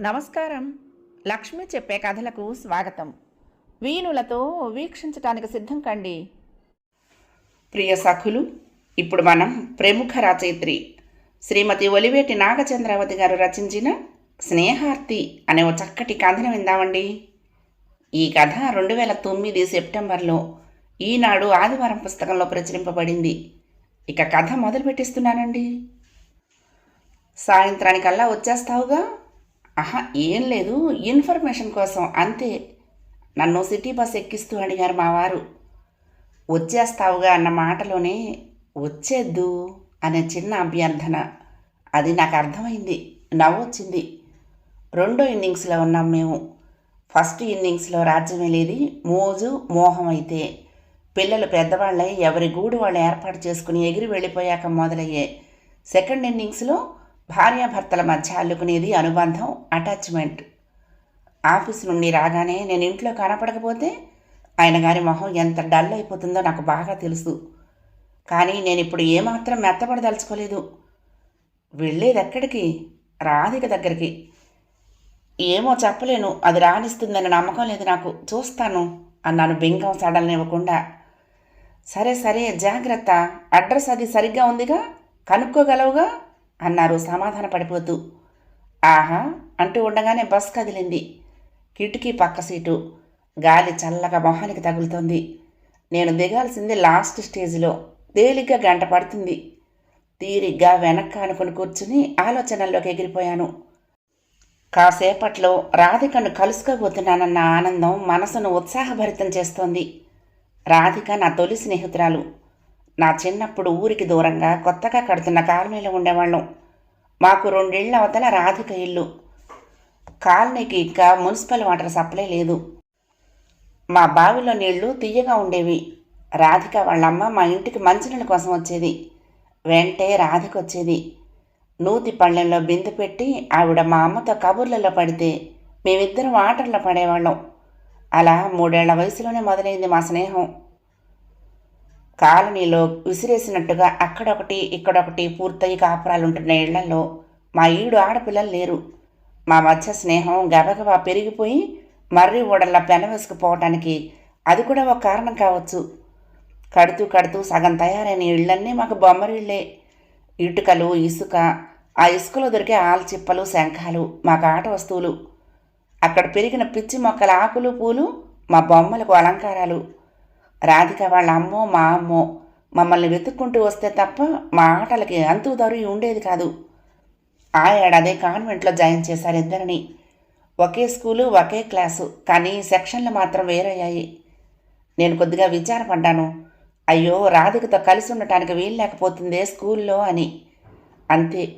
నమస్కారం. లక్ష్మి చెప్పే కథలకు స్వాగతం. వీణులతో వీక్షించటానికి సిద్ధం కండి. ప్రియ సఖులు ఇప్పుడు మనం ప్రముఖ రచయిత్రి శ్రీమతి ఒలివేటి నాగచంద్రావతి గారు రచించిన స్నేహార్తి అనే ఓ చక్కటి కథను విందామండి. ఈ కథ రెండు వేల తొమ్మిది సెప్టెంబర్లో ఈనాడు ఆదివారం పుస్తకంలో ప్రచురింపబడింది. ఇక కథ మొదలు పెట్టిస్తున్నానండి సాయంత్రానికల్లా వచ్చేస్తావుగా? ఆహా ఏం లేదు. ఇన్ఫర్మేషన్ కోసం అంతే. నన్ను సిటీ బస్ ఎక్కిస్తూ అడిగారు మా వారు. వచ్చేస్తావుగా అన్న మాటలోనే వచ్చేద్దు అనే చిన్న అభ్యర్థన. అది నాకు అర్థమైంది. నవ్వొచ్చింది. రెండో ఇన్నింగ్స్లో ఉన్నాం మేము. ఫస్ట్ ఇన్నింగ్స్లో రాజ్యం వెళ్ళేది మోజు మోహం అయితే. పిల్లలు పెద్దవాళ్ళై ఎవరి గూడు వాళ్ళు ఏర్పాటు చేసుకుని ఎగిరి వెళ్ళిపోయాక మొదలయ్యే. సెకండ్ ఇన్నింగ్స్లో భార్యాభర్తల మధ్య అల్లుకునేది అనుబంధం అటాచ్మెంట్. ఆఫీస్ నుండి రాగానే నేను ఇంట్లో కనపడకపోతే ఆయన గారి మొహం ఎంత డల్ అయిపోతుందో నాకు బాగా తెలుసు. కానీ నేను ఇప్పుడు ఏమాత్రం మెత్తపడదలుచుకోలేదు. వెళ్ళేది ఎక్కడికి? రాధిక దగ్గరికి. ఏమో చెప్పలేను అది రాణిస్తుందని నమ్మకం లేదు నాకు. చూస్తాను అన్నాను బింగం సడలనివ్వకుండా. సరే సరే జాగ్రత్త. అడ్రస్ అది సరిగ్గా ఉందిగా? కనుక్కోగలవుగా? అన్నారు. సమాధాన పడిపోతూ. ఆహా! అంటూ ఉండగానే బస్ కదిలింది. కిటికీ పక్క సీటు. గాలి చల్లగా మొహానికి తగులుతోంది. నేను దిగాల్సింది లాస్ట్ స్టేజ్లో. తేలిగ్గా గంట పడుతుంది. తీరిగ్గా వెనక్కి అనుకుని కూర్చుని ఆలోచనల్లోకి ఎగిరిపోయాను. కాసేపట్లో రాధికను కలుసుకోబోతున్నానన్న ఆనందం మనసును ఉత్సాహభరితం చేస్తోంది. రాధిక నా తొలి స్నేహితురాలు. నా చిన్నప్పుడు ఊరికి దూరంగా కొత్తగా కడుతున్న కాలనీలో ఉండేవాళ్ళం. మాకు రెండేళ్ళ అవతల రాధిక ఇల్లు. కాలనీకి ఇంకా మున్సిపల్ వాటర్ సప్లై లేదు. మా బావిలో నీళ్ళు తీయగా ఉండేవి. రాధిక వాళ్ళమ్మ మా ఇంటికి మంచినీళ్ళ కోసం వచ్చేది. వెంటే రాధిక వచ్చేది. నూతి పళ్ళెంలో బిందె పెట్టి ఆవిడ మా అమ్మతో కబుర్లలో పడితే మేమిద్దరం వాటర్లో పడేవాళ్ళం. అలా మూడేళ్ళ వయసులోనే మొదలైంది మా స్నేహం. కాలనీలో విసిరేసినట్టుగా అక్కడొకటి ఇక్కడొకటి పూర్తయి కాపురాలుంటున్న ఇళ్ళలో మా ఈడు ఆడపిల్లలు లేరు. మా మధ్య స్నేహం గబగబా పెరిగిపోయి మర్రి ఓడల్లా పెనవేసుకుపోవటానికి అది కూడా ఒక కారణం కావచ్చు. కడుతూ కడుతూ సగం తయారైన ఇళ్ళన్నీ మాకు బొమ్మరిళ్ళే ఇటుకలు ఇసుక ఆ ఇసుకలో దొరికే ఆల్చిప్పలు శంఖాలు మాకు ఆట వస్తువులు. అక్కడ పెరిగిన పిచ్చి మొక్కల ఆకులు పూలు మా బొమ్మలకు అలంకారాలు. రాధిక వాళ్ళ అమ్మో మా అమ్మో మమ్మల్ని వెతుక్కుంటూ వస్తే తప్ప మా ఆటలకి అంతు దొరి ఉండేది కాదు. ఆ ఏడాది కాన్వెంట్లో జాయిన్ చేశారు ఇద్దరిని. ఒకే స్కూలు ఒకే క్లాసు కానీ సెక్షన్లు మాత్రం వేరయ్యాయి. నేను కొద్దిగా విచారపడ్డాను. అయ్యో రాధికతో కలిసి ఉండటానికి వీలు లేకపోతుందే స్కూల్లో అని. అంతే.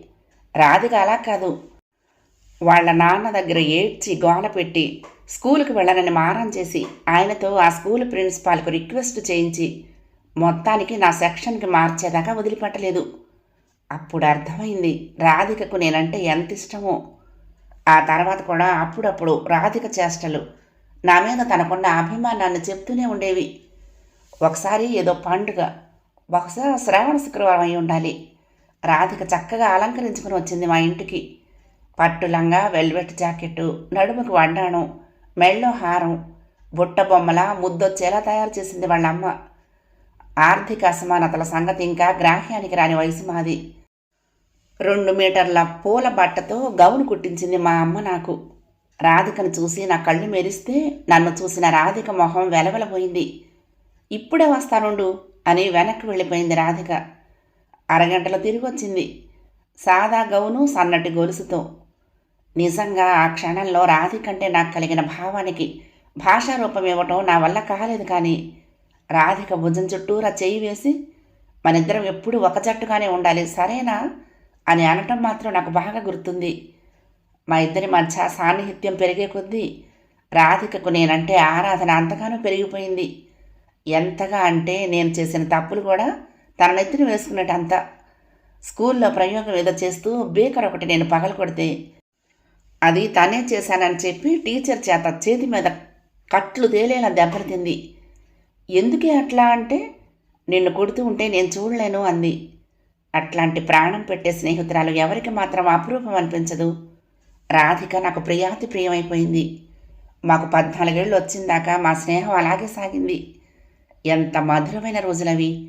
రాధిక అలా కాదు. వాళ్ళ నాన్న దగ్గర ఏడ్చి గోల పెట్టి స్కూల్కి వెళ్ళనని మారం చేసి ఆయనతో ఆ స్కూల్ ప్రిన్సిపాల్కు రిక్వెస్ట్ చేయించి మొత్తానికి నా సెక్షన్కి మార్చేదాకా వదిలిపెట్టలేదు. అప్పుడు అర్థమైంది రాధికకు నేనంటే ఎంత ఇష్టమో. ఆ తర్వాత కూడా అప్పుడప్పుడు రాధిక చేష్టలు నా మీద తనకున్న అభిమానాన్ని చెప్తూనే ఉండేవి. ఒకసారి ఏదో పండుగ ఒకసారి శ్రావణ శుక్రవారం అయి ఉండాలి. రాధిక చక్కగా అలంకరించుకుని వచ్చింది మా ఇంటికి. పట్టు లంగా వెల్వెట్ జాకెట్టు నడుముకు వండాను మెళ్ళో హారం బుట్ట బొమ్మల ముద్దొచ్చేలా తయారు చేసింది వాళ్ళమ్మ. ఆర్థిక అసమానతల సంగతి ఇంకా గ్రాహ్యానికి రాని వయసు మాది. రెండు మీటర్ల పూల బట్టతో గౌను కుట్టించింది మా అమ్మ నాకు. రాధికను చూసి నా కళ్ళు మెరిస్తే నన్ను చూసిన రాధిక మొహం వెలవెలపోయింది ఇప్పుడే వస్తానుండు అని వెనక్కి వెళ్ళిపోయింది రాధిక. అరగంటలో తిరిగి వచ్చింది సాదా గౌను సన్నటి గొలుసుతో. నిజంగా ఆ క్షణంలో రాధికంటే నాకు కలిగిన భావానికి భాషా రూపం ఇవ్వటం నా వల్ల కాలేదు కానీ రాధిక భుజం చుట్టూరా చేయి వేసి మనిద్దరం ఎప్పుడు ఒక జట్టుగానే ఉండాలి సరేనా? అని అనటం మాత్రం నాకు బాగా గుర్తుంది. మా ఇద్దరి మధ్య సాన్నిహిత్యం పెరిగే కొద్దీ రాధికకు నేనంటే ఆరాధన అంతగానో పెరిగిపోయింది. ఎంతగా అంటే నేను చేసిన తప్పులు కూడా తన నెత్తిని వేసుకునేటంత స్కూల్లో ప్రయోగం ఏదో చేస్తూ బేకర్ ఒకటి నేను పగల కొడితే అది తనే చేశానని చెప్పి టీచర్ చేత చేతి మీద కట్లు తేలేలా దెబ్బలు తింది ఎందుకే అట్లా అంటే నిన్ను కొడుతూ ఉంటే నేను చూడలేను అంది. అట్లాంటి ప్రాణం పెట్టే స్నేహితురాలు ఎవరికి మాత్రం అపురూపం అనిపించదు. రాధిక నాకు ప్రియాతి ప్రియమైపోయింది. మాకు పద్నాలుగేళ్ళు వచ్చిందాకా మా స్నేహం అలాగే సాగింది. ఎంత మధురమైన రోజులవి.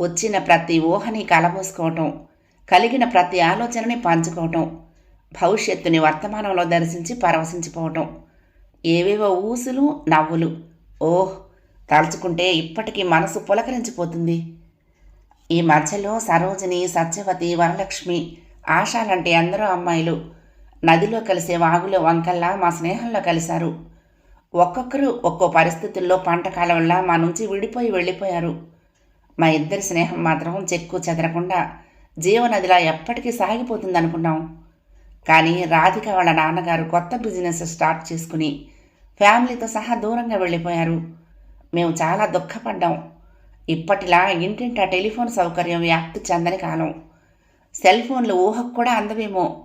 వచ్చిన ప్రతి ఊహని కలబోసుకోవటం కలిగిన ప్రతి ఆలోచనని పంచుకోవటం. భవిష్యత్తుని వర్తమానంలో దర్శించి పరవశించిపోవటం. ఏవేవో ఊసులు నవ్వులు. ఓహ్ తలుచుకుంటే ఇప్పటికీ మనసు పులకరించిపోతుంది. ఈ మధ్యలో సరోజిని సత్యవతి వరలక్ష్మి ఆశ లాంటి అందరూ అమ్మాయిలు. నదిలో కలిసే వాగులో వంకల్లా మా స్నేహంలో కలిశారు. ఒక్కొక్కరు ఒక్కో పరిస్థితుల్లో పంట కాలంలో మా నుంచి విడిపోయి వెళ్ళిపోయారు. మా ఇద్దరి స్నేహం మాత్రం చెక్కు చెదరకుండా జీవనదిలా ఎప్పటికీ సాగిపోతుంది అనుకున్నాం కానీ రాధిక వాళ్ళ నాన్నగారు కొత్త బిజినెస్ స్టార్ట్ చేసుకుని ఫ్యామిలీతో సహా దూరంగా వెళ్ళిపోయారు. మేము చాలా దుఃఖపడ్డాం. ఇప్పటిలా ఇంటింటా టెలిఫోన్ సౌకర్యం వ్యాప్తి చెందని కాలం. సెల్ ఫోన్లు ఊహకు కూడా అందవేమో.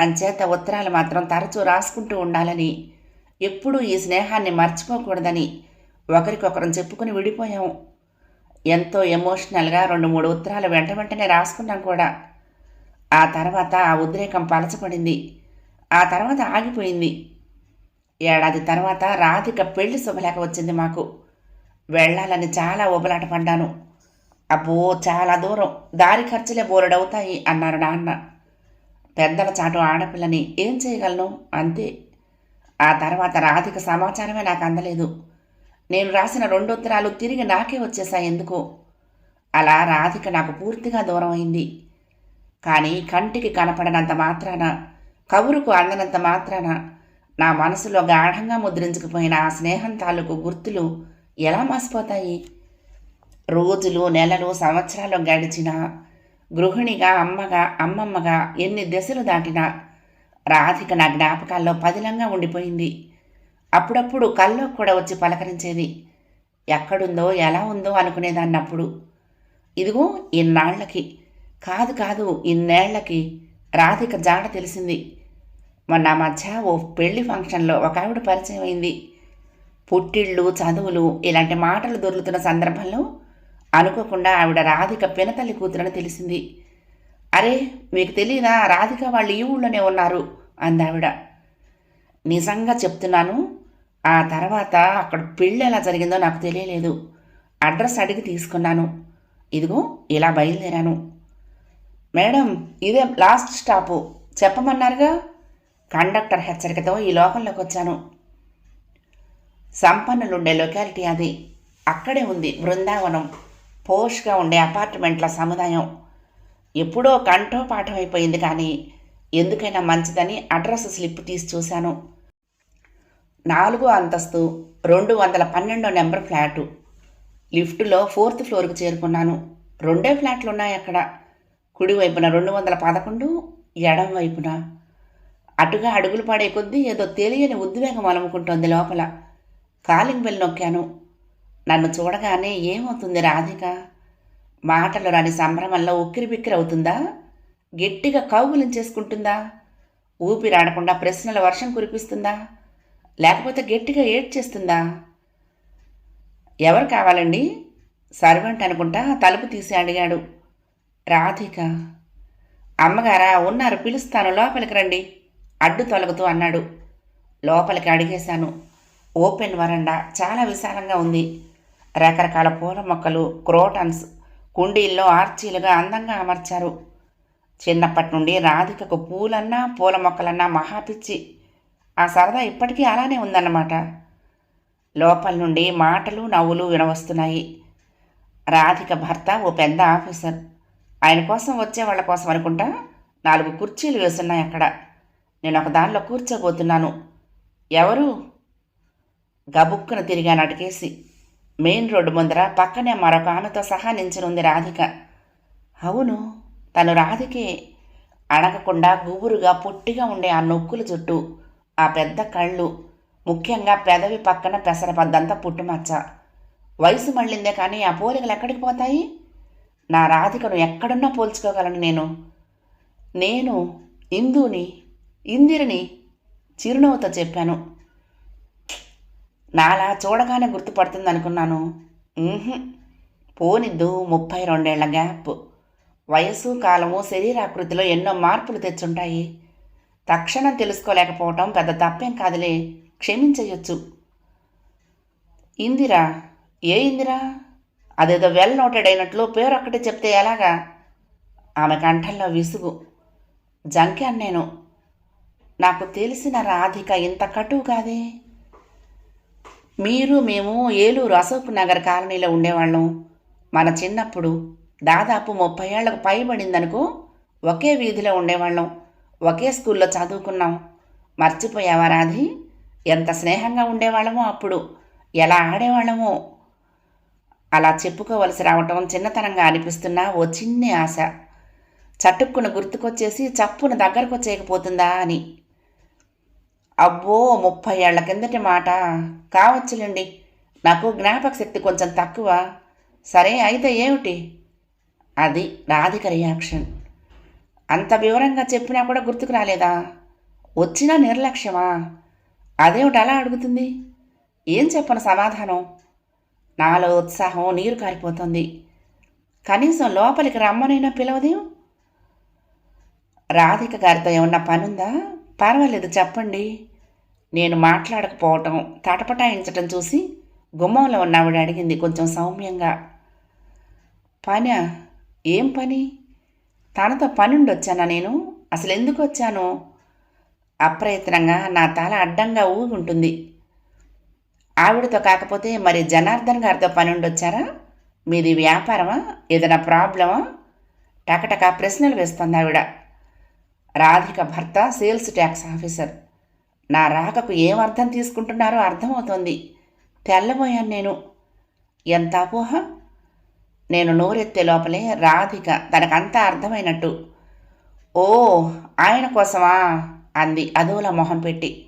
అంచేత ఉత్తరాలు మాత్రం తరచూ రాసుకుంటూ ఉండాలని ఎప్పుడూ ఈ స్నేహాన్ని మర్చిపోకూడదని ఒకరికొకరం చెప్పుకుని విడిపోయాం. ఎంతో ఎమోషనల్గా రెండు మూడు ఉత్తరాలు వెంట వెంటనే రాసుకున్నాం కూడా. ఆ తర్వాత ఆ ఉద్రేకం పలచబడింది. ఆ తర్వాత ఆగిపోయింది. ఏడాది తర్వాత రాధిక పెళ్ళి శుభలేఖ వచ్చింది మాకు. వెళ్ళాలని చాలా ఉబలాట పడ్డాను. అబ్బో చాలా దూరం. దారి ఖర్చులే బోలెడవుతాయి అన్నారు నాన్న. పెద్దల చాటు ఆడపిల్లని ఏం చేయగలను? అంతే. ఆ తర్వాత రాధిక సమాచారమే నాకు అందలేదు. నేను రాసిన రెండు ఉత్తరాలు తిరిగి నాకే వచ్చేసాయి ఎందుకో? అలా రాధిక నాకు పూర్తిగా దూరం అయింది కానీ కంటికి కనపడనంత మాత్రాన కవురుకు అందనంత మాత్రాన నా మనసులో గాఢంగా ముద్రించుకుపోయిన ఆ స్నేహం తాలూకు గుర్తులు ఎలా మసిపోతాయి? రోజులు నెలలు సంవత్సరాలు గడిచినా గృహిణిగా అమ్మగా అమ్మమ్మగా ఎన్ని దశలు దాటినా రాధిక నా జ్ఞాపకాల్లో పదిలంగా ఉండిపోయింది. అప్పుడప్పుడు కల్లో కూడా వచ్చి పలకరించేది ఎక్కడుందో ఎలా ఉందో అనుకునేదాన్నప్పుడు ఇదిగో ఇన్నాళ్ళకి కాదు కాదు. ఇన్నేళ్ళకి రాధిక జాడ తెలిసింది. మొన్న మధ్య ఓ పెళ్ళి ఫంక్షన్లో ఒక ఆవిడ పరిచయం అయింది. పుట్టిళ్ళు చదువులు ఇలాంటి మాటలు దొర్లుతున్న సందర్భంలో అనుకోకుండా ఆవిడ రాధిక పినతల్లి కూతురని తెలిసింది. అరే మీకు తెలియదా రాధిక వాళ్ళు ఈ ఊళ్ళోనే ఉన్నారు అందావిడ నిజంగా చెప్తున్నాను. ఆ తర్వాత అక్కడ పెళ్ళి ఎలా జరిగిందో నాకు తెలియలేదు. అడ్రస్ అడిగి తీసుకున్నాను. ఇదిగో ఇలా బయలుదేరాను. మేడం ఇదే లాస్ట్ స్టాపు. చెప్పమన్నారుగా? కండక్టర్ హెచ్చరికతో ఈ లోకంలోకి వచ్చాను. సంపన్నులుండే లొకాలిటీ అది. అక్కడే ఉంది బృందావనం. పోష్గా ఉండే అపార్ట్మెంట్ల సముదాయం. ఎప్పుడో కంఠో పాఠం అయిపోయింది కానీ ఎందుకైనా మంచిదని అడ్రస్ స్లిప్ తీసి చూశాను. నాలుగో అంతస్తు రెండు వందల పన్నెండో నెంబర్ ఫ్లాటు. లిఫ్టులో ఫోర్త్ ఫ్లోర్కి చేరుకున్నాను. రెండే ఫ్లాట్లు ఉన్నాయి అక్కడ. కుడివైపున రెండు వందల పదకొండు ఎడం వైపున. అటుగా అడుగులు పడే కొద్దీ ఏదో తెలియని ఉద్వేగం అలముకుంటోంది లోపల. కాలింగ్ బెల్ నొక్కాను. నన్ను చూడగానే ఏమవుతుంది రాధిక? మాటలు రాని సంభ్రమంలో ఉక్కిరి బిక్కిరి అవుతుందా గట్టిగా కౌగులించేసుకుంటుందా ఊపిరాడకుండా ప్రశ్నల వర్షం కురిపిస్తుందా? లేకపోతే గట్టిగా ఏడ్చేస్తుందా? ఎవరు కావాలండి? సర్వెంట్ అనుకుంటా తలుపు తీసి అడిగాడు. రాధిక. అమ్మగారా ఉన్నారు పిలుస్తాను లోపలికి రండి. అడ్డు తొలగుతూ అన్నాడు. లోపలికి అడిగేశాను. ఓపెన్ వరండా చాలా విశాలంగా ఉంది. రకరకాల పూల మొక్కలు క్రోటన్స్ కుండీల్లో ఆర్చీలుగా అందంగా అమర్చారు. చిన్నప్పటి నుండి రాధికకు పూలన్నా పూల మొక్కలన్నా మహాపిచ్చి ఆ సరదా ఇప్పటికీ అలానే ఉందన్నమాట. లోపల నుండి మాటలు నవ్వులు వినవస్తున్నాయి. రాధిక భర్త ఓ పెద్ద ఆఫీసర్. ఆయన కోసం వచ్చే వాళ్ళ కోసం అనుకుంటా నాలుగు కుర్చీలు వేసున్నాయి అక్కడ. నేను ఒక దానిలో కూర్చోబోతున్నాను. ఎవరు? గబుక్కున తిరిగాను అటుకేసి మెయిన్ రోడ్డు ముందర పక్కనే మరొక ఆమెతో సహా నించునుంది రాధిక. అవును తను రాధికే అడగకుండా గుబురుగా పొట్టిగా ఉండే ఆ నొక్కుల చుట్టూ ఆ పెద్ద కళ్ళు ముఖ్యంగా పెదవి పక్కన పెసరపద్దంతా పుట్టుమచ్చ. వయసు మళ్ళిందే కానీ ఆ పోలికలు ఎక్కడికి పోతాయి? నా రాధికను ఎక్కడున్నా పోల్చుకోగలను నేను. నేను ఇందుని ఇందిరిని చిరునవ్వుతో చెప్పాను. నాలా చూడగానే గుర్తుపడుతుంది అనుకున్నాను పోనిద్దు ముప్పై రెండేళ్ళ గ్యాప్. వయసు కాలము శరీరాకృతిలో ఎన్నో మార్పులు తెచ్చుంటాయి. తక్షణం తెలుసుకోలేకపోవటం పెద్ద తప్పేం కాదులే క్షమించయొచ్చు ఇందిరా ఏ ఇందిరా? అదేదో వెల్ నోటెడ్ అయినట్లు పేరు ఒక్కటి చెప్తే ఎలాగా? ఆమె కంఠంలో విసుగు. జంకాను నేను నాకు తెలిసిన రాధిక ఇంత కటువు కాదే? మీరు మేము ఏలూరు అశోక్ నగర్ కాలనీలో ఉండేవాళ్ళం. మన చిన్నప్పుడు దాదాపు ముప్పై ఏళ్ళకు పైబడిందనుకో ఒకే వీధిలో ఉండేవాళ్ళం. ఒకే స్కూల్లో చదువుకున్నాం. మర్చిపోయావా రాధి? ఎంత స్నేహంగా ఉండేవాళ్ళమో అప్పుడు. ఎలా ఆడేవాళ్ళమో? అలా చెప్పుకోవలసి రావటం చిన్నతనంగా అనిపిస్తున్నా ఓ చిన్ని ఆశ. చటుక్కున గుర్తుకొచ్చేసి చప్పున దగ్గరకు వచ్చేయకపోతుందా అని. అబ్బో ముప్పై ఏళ్ళ కిందటి మాట. కావచ్చులేండి నాకు జ్ఞాపక శక్తి కొంచెం తక్కువ. సరే అయితే ఏమిటి? అది రాధిక రియాక్షన్. అంత వివరంగా చెప్పినా కూడా గుర్తుకు రాలేదా? వచ్చినా నిర్లక్ష్యమా? అదేమిటి అలా అడుగుతుంది? ఏం చెప్పను సమాధానం? నాలో ఉత్సాహం నీరు కారిపోతుంది. కనీసం లోపలికి రమ్మనైనా పిలవదేం? రాధిక గారితో ఏమన్నా పనుందా? పర్వాలేదు చెప్పండి. నేను మాట్లాడకపోవటం తటపటాయించటం చూసి గుమ్మంలో ఉన్న ఆవిడ అడిగింది కొంచెం సౌమ్యంగా. పనా? ఏం పని? తనతో పనుండి వచ్చానా నేను? అసలు ఎందుకు వచ్చాను? అప్రయత్నంగా నా తల అడ్డంగా ఊగుంటుంది. ఆవిడతో కాకపోతే మరి జనార్దన్ గారితో పని వచ్చారా మీది వ్యాపారమా? ఏదైనా ప్రాబ్లమా? టకటక ప్రశ్నలు వేస్తుంది ఆవిడ. రాధిక భర్త సేల్స్ ట్యాక్స్ ఆఫీసర్. నా రాకకు ఏం అర్థం తీసుకుంటున్నారో అర్థమవుతోంది. తెల్లబోయాను నేను. ఎంత అపోహ? నేను నోరెత్తే లోపలే రాధిక తనకంతా అర్థమైనట్టు. ఓ ఆయన కోసమా? అంది అదోలా మొహం పెట్టి.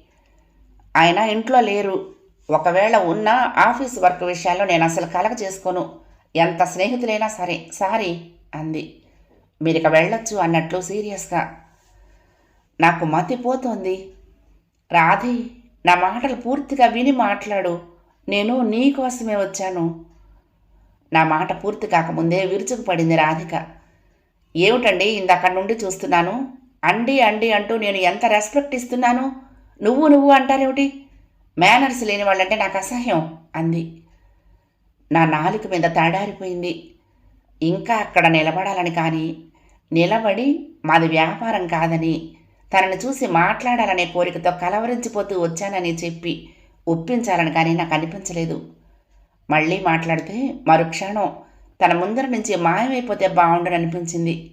ఆయన ఇంట్లో లేరు. ఒకవేళ ఉన్న ఆఫీస్ వర్క్ విషయాల్లో నేను అసలు కలగ చేసుకోను. ఎంత స్నేహితులైనా సరే సారీ అంది. మీరిక వెళ్ళొచ్చు అన్నట్లు సీరియస్గా. నాకు మతిపోతోంది. రాధి నా మాటలు పూర్తిగా విని మాట్లాడు. నేను నీకోసమే వచ్చాను. నా మాట పూర్తి కాకముందే విరుచుకుపడింది రాధిక. ఏమిటండి ఇందక్కడి నుండి చూస్తున్నాను? అండి అండి అంటూ నేను ఎంత రెస్పెక్ట్ ఇస్తున్నాను? నువ్వు నువ్వు అంటారేమిటి? మేనర్స్ లేని వాళ్ళంటే నాకు అసహ్యం అంది. నా నాలుక మీద తడారిపోయింది. ఇంకా అక్కడ నిలబడాలని కానీ నిలబడి మాది వ్యాపారం కాదని తనని చూసి మాట్లాడాలనే కోరికతో కలవరించిపోతూ వచ్చానని చెప్పి ఒప్పించాలని కానీ నాకు అనిపించలేదు. మళ్ళీ మాట్లాడితే మరుక్షణం తన ముందర నుంచి మాయమైపోతే బాగుండని అనిపించింది.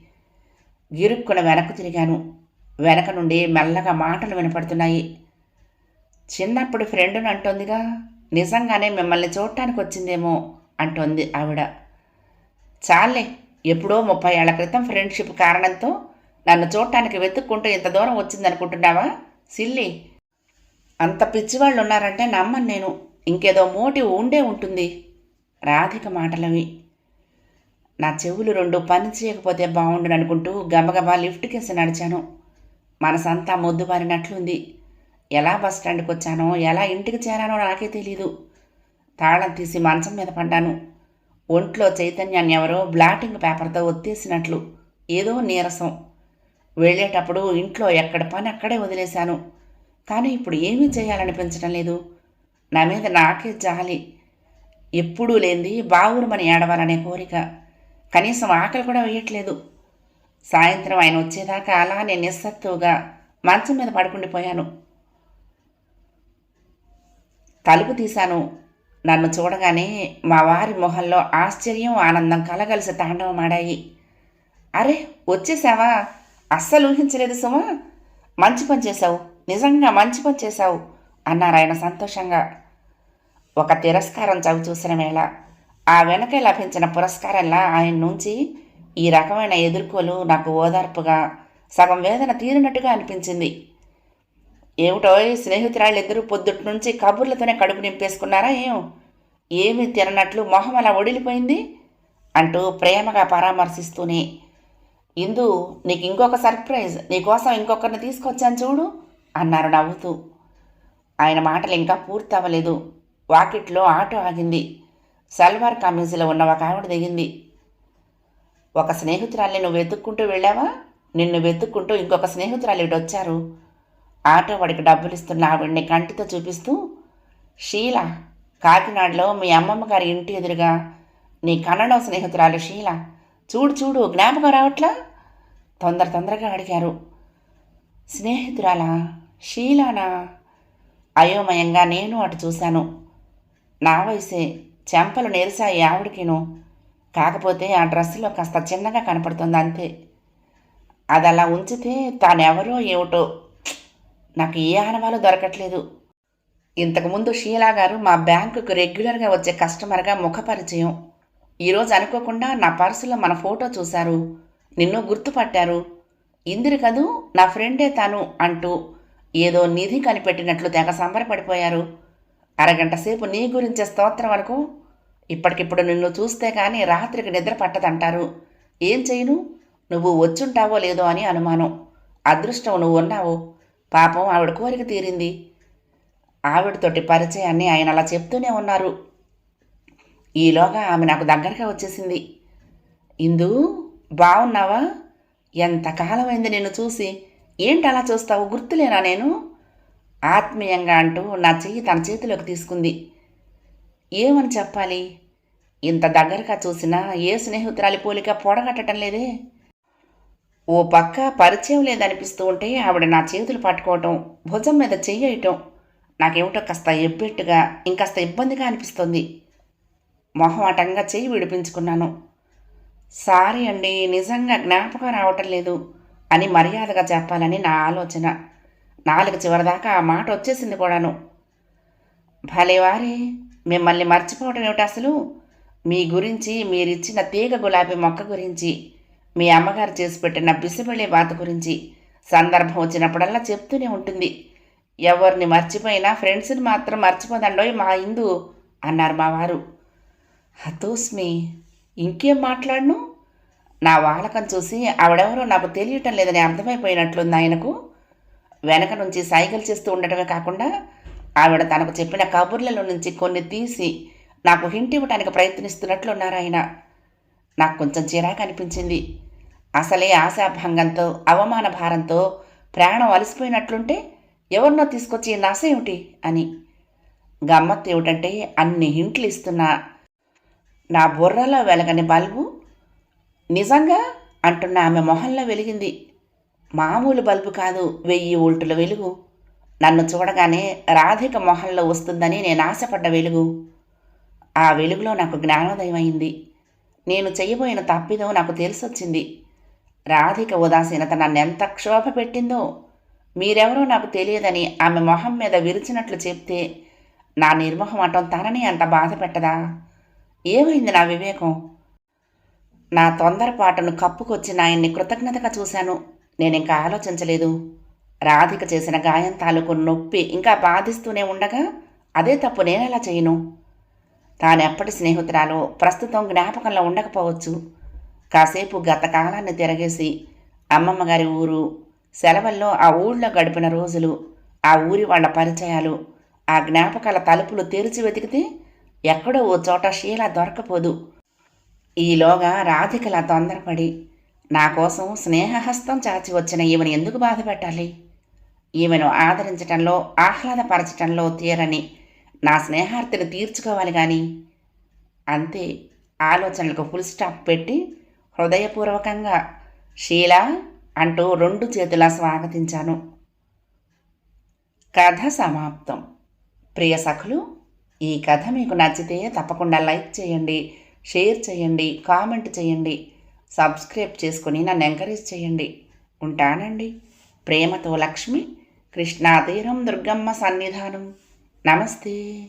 గిరుక్కున వెనక్కు తిరిగాను. వెనక నుండి మెల్లగా మాటలు వినపడుతున్నాయి. చిన్నప్పుడు ఫ్రెండుని అంటోందిగా నిజంగానే మిమ్మల్ని చూడటానికి వచ్చిందేమో అంటోంది ఆవిడ. చాలే ఎప్పుడో ముప్పై ఏళ్ళ క్రితం ఫ్రెండ్షిప్ కారణంతో నన్ను చూడటానికి వెతుక్కుంటూ ఇంత దూరం వచ్చిందనుకుంటున్నావా? సిల్లి అంత పిచ్చివాళ్ళు ఉన్నారంటే నమ్మను నేను. ఇంకేదో మోటి ఉండే ఉంటుంది. రాధిక మాటలవి. నా చెవులు రెండు పని చేయకపోతే బాగుండు అనుకుంటూ గబగబా లిఫ్ట్ కేసి నడిచాను. మనసంతా మొద్దుబారినట్లుంది. ఎలా బస్ స్టాండ్కి వచ్చానో ఎలా ఇంటికి చేరానో నాకే తెలీదు. తాళం తీసి మంచం మీద పడ్డాను. ఒంట్లో చైతన్యాన్ని ఎవరో బ్లాటింగ్ పేపర్తో ఒత్తేసినట్లు ఏదో నీరసం. వెళ్ళేటప్పుడు ఇంట్లో ఎక్కడ పని అక్కడే వదిలేశాను. కానీ ఇప్పుడు ఏమీ చేయాలనిపించడం లేదు. నా మీద నాకే జాలి. ఎప్పుడూ లేనిది బావురుమని ఏడవాలనే కోరిక. కనీసం ఆకలి కూడా వేయట్లేదు. సాయంత్రం ఆయన వచ్చేదాకా అలా నేను నిస్సత్తుగా మంచం మీద పడుకుండిపోయాను. తలుపు తీశాను. నన్ను చూడగానే మా వారి మొహంలో ఆశ్చర్యం ఆనందం కలగలిసి తాండవమాడాయి. అరే వచ్చేసావా? అస్సలు ఊహించలేదు సుమా. మంచి పని చేశావు. నిజంగా మంచి పని చేశావు అన్నారు ఆయన సంతోషంగా. ఒక తిరస్కారం చవి చూసిన వేళ ఆ వెనకే లభించిన పురస్కారంలా ఆయన నుంచి ఈ రకమైన ఎదుర్కోలు నాకు ఓదార్పుగా సగం వేదన తీరినట్టుగా అనిపించింది. ఏమిటో ఈ స్నేహితురాళ్ళిద్దరూ పొద్దుటి నుంచి కబుర్లతోనే కడుపు నింపేసుకున్నారా ఏం? ఏమీ తిననట్లు మొహం అలా ఒడిలిపోయింది? అంటూ ప్రేమగా పరామర్శిస్తూనే ఇందు నీకు ఇంకొక సర్ప్రైజ్ నీకోసం ఇంకొకరిని తీసుకొచ్చాను చూడు అన్నారు నవ్వుతూ. ఆయన మాటలు ఇంకా పూర్తి అవ్వలేదు వాకిట్లో ఆటో ఆగింది. సల్వార్ కమీజీలో ఉన్న ఒక ఆవిడ దిగింది. ఒక స్నేహితురాల్ని నువ్వు వెతుక్కుంటూ వెళ్ళావా? నిన్ను వెతుక్కుంటూ ఇంకొక స్నేహితురాలు ఇటు వచ్చారు ఆటో వాడికి డబ్బులు ఇస్తున్న ఆవిడ్ని కంటితో చూపిస్తూ షీల కాకినాడలో మీ అమ్మమ్మ గారి ఇంటి ఎదురుగా నీ కన్నడ స్నేహితురాలు షీల. చూడు చూడు జ్ఞాపకం రావట్లా? తొందర తొందరగా అడిగారు. స్నేహితురాలా షీలానా? అయోమయంగా నేను అటు చూశాను. నా వయసే చెంపలు నెరిసాయి ఆవిడకిను. కాకపోతే ఆ డ్రెస్సులో కాస్త చిన్నగా కనపడుతుంది అంతే అది అలా ఉంచితే తానెవరో ఏమిటో నాకు ఏ ఆనవాలు దొరకట్లేదు. ఇంతకుముందు షీలా గారు మా బ్యాంకుకు రెగ్యులర్గా వచ్చే కస్టమర్గా ముఖపరిచయం ఈరోజు అనుకోకుండా నా పర్సులో మన ఫోటో చూశారు. నిన్ను గుర్తుపట్టారు. ఇందిరి కదూ నా ఫ్రెండే తాను అంటూ ఏదో నిధి కనిపెట్టినట్లు తెగ సంబరపడిపోయారు. అరగంట సేపు నీ గురించే స్తోత్రం వరకు ఇప్పటికిప్పుడు నిన్ను చూస్తే కానీ రాత్రికి నిద్ర పట్టదంటారు. ఏం చేయను? నువ్వు వచ్చుంటావో లేదో అని అనుమానం. అదృష్టం నువ్వు ఉన్నావు పాపం ఆవిడ కోరిక తీరింది. ఆవిడతోటి పరిచయాన్ని ఆయన అలా చెప్తూనే ఉన్నారు. ఈలోగా ఆమె నాకు దగ్గరగా వచ్చేసింది. ఇందు బాగున్నావా ఎంతకాలమైంది నిన్ను చూసి? ఏంటి అలా చూస్తావు? గుర్తులేనా నేను? ఆత్మీయంగా అంటూ నా చెయ్యి తన చేతిలోకి తీసుకుంది. ఏమని చెప్పాలి? ఇంత దగ్గరగా చూసినా ఏ స్నేహితురాలి పోలిక పొడగట్టడం లేదే? ఓ పక్క పరిచయం లేదనిపిస్తూ ఉంటే ఆవిడ నా చేతులు పట్టుకోవటం భుజం మీద చెయ్యటం నాకేమిటో కాస్త ఎబ్బెట్టుగా ఇంకాస్త ఇబ్బందిగా అనిపిస్తుంది. మొహమాటంగా చెయ్యి విడిపించుకున్నాను. సారీ అండి నిజంగా జ్ఞాపకం రావటం లేదు అని మర్యాదగా చెప్పాలని నా ఆలోచన. నాలుగు చివరిదాకా ఆ మాట వచ్చేసింది కూడాను. భలేవారే మిమ్మల్ని మర్చిపోవడం ఏమిటి అసలు? మీ గురించి మీరిచ్చిన తీగ గులాబీ మొక్క గురించి. మీ అమ్మగారు చేసి పెట్టిన బిసిబెళ్ళే బాత గురించి సందర్భం వచ్చినప్పుడల్లా చెప్తూనే ఉంటుంది. ఎవరిని మర్చిపోయినా ఫ్రెండ్స్ని మాత్రం మర్చిపోదండోయ్ మా ఇందు అన్నారు మా వారు. హతోస్మి ఇంకేం మాట్లాడను? నా వాలకం చూసి ఆవిడెవరో నాకు తెలియటం లేదని అర్థమైపోయినట్లుంది ఆయనకు. వెనక నుంచి సైకిల్ చేస్తూ ఉండటమే కాకుండా ఆవిడ తనకు చెప్పిన కబుర్లలో నుంచి కొన్ని తీసి నాకు హింట్ ఇవ్వడానికి ప్రయత్నిస్తున్నట్లున్నారు ఆయన. నాకు కొంచెం చిరాకు అనిపించింది అసలే ఆశాభంగంతో అవమాన భారంతో ప్రాణం అలసిపోయినట్లుంటే ఎవరినో తీసుకొచ్చి ఈ ఏమిటి అని. గమ్మత్తు ఏమిటంటే అన్ని హింట్లు ఇస్తున్నా నా బుర్రలో వెలగని బల్బు నిజంగా అంటున్న ఆమె మొహంలో వెలిగింది. మామూలు బల్బు కాదు వెయ్యి ఓల్టుల వెలుగు. నన్ను చూడగానే రాధిక మొహంలో వస్తుందని నేను ఆశపడ్డ వెలుగు. ఆ వెలుగులో నాకు జ్ఞానోదయం అయింది నేను చేయబోయిన తప్పిదో నాకు తెలిసొచ్చింది. రాధిక ఉదాసీనత నన్నెంత క్షోభ పెట్టిందో? మీరెవరో నాకు తెలియదని ఆమె మొహం మీద విరిచినట్లు చెప్తే నా నిర్మోహమటం తనని అంత బాధ పెట్టదా? ఏమైంది నా వివేకం? నా తొందరపాటును కప్పుకొచ్చిన ఆయన్ని కృతజ్ఞతగా చూశాను. నేను ఇంకా ఆలోచించలేదు. రాధిక చేసిన గాయం తాలూకు నొప్పి ఇంకా బాధిస్తూనే ఉండగా అదే తప్పు నేనెలా చేయను? తానెప్పటి స్నేహితురాలో ప్రస్తుతం జ్ఞాపకంలో ఉండకపోవచ్చు. కాసేపు గత కాలాన్ని తిరగేసి అమ్మమ్మ గారి ఊరు సెలవుల్లో ఆ ఊళ్ళో గడిపిన రోజులు ఆ ఊరి వాళ్ళ పరిచయాలు ఆ జ్ఞాపకాల తలుపులు తెరిచి వెతికితే ఎక్కడో ఓ చోట షీల దొరకపోదు. ఈలోగా రాధికలా తొందరపడి నా కోసం స్నేహహస్తం చాచి వచ్చిన ఈమెను ఎందుకు బాధ పెట్టాలి? ఈమెను ఆదరించటంలో ఆహ్లాదపరచటంలో తీరని నా స్నేహార్థిని తీర్చుకోవాలి కానీ అంతే ఆలోచనలకు ఫుల్ స్టాప్ పెట్టి హృదయపూర్వకంగా షీలా అంటూ రెండు చేతులా స్వాగతించాను. కథ సమాప్తం. ప్రియ సఖులు ఈ కథ మీకు నచ్చితే తప్పకుండా లైక్ చేయండి షేర్ చేయండి కామెంట్ చేయండి సబ్స్క్రైబ్ చేసుకుని నన్ను ఎంకరేజ్ చేయండి. ఉంటానండి. ప్రేమతో లక్ష్మి కృష్ణాతీరం దుర్గమ్మ సన్నిధానం. నమస్తే.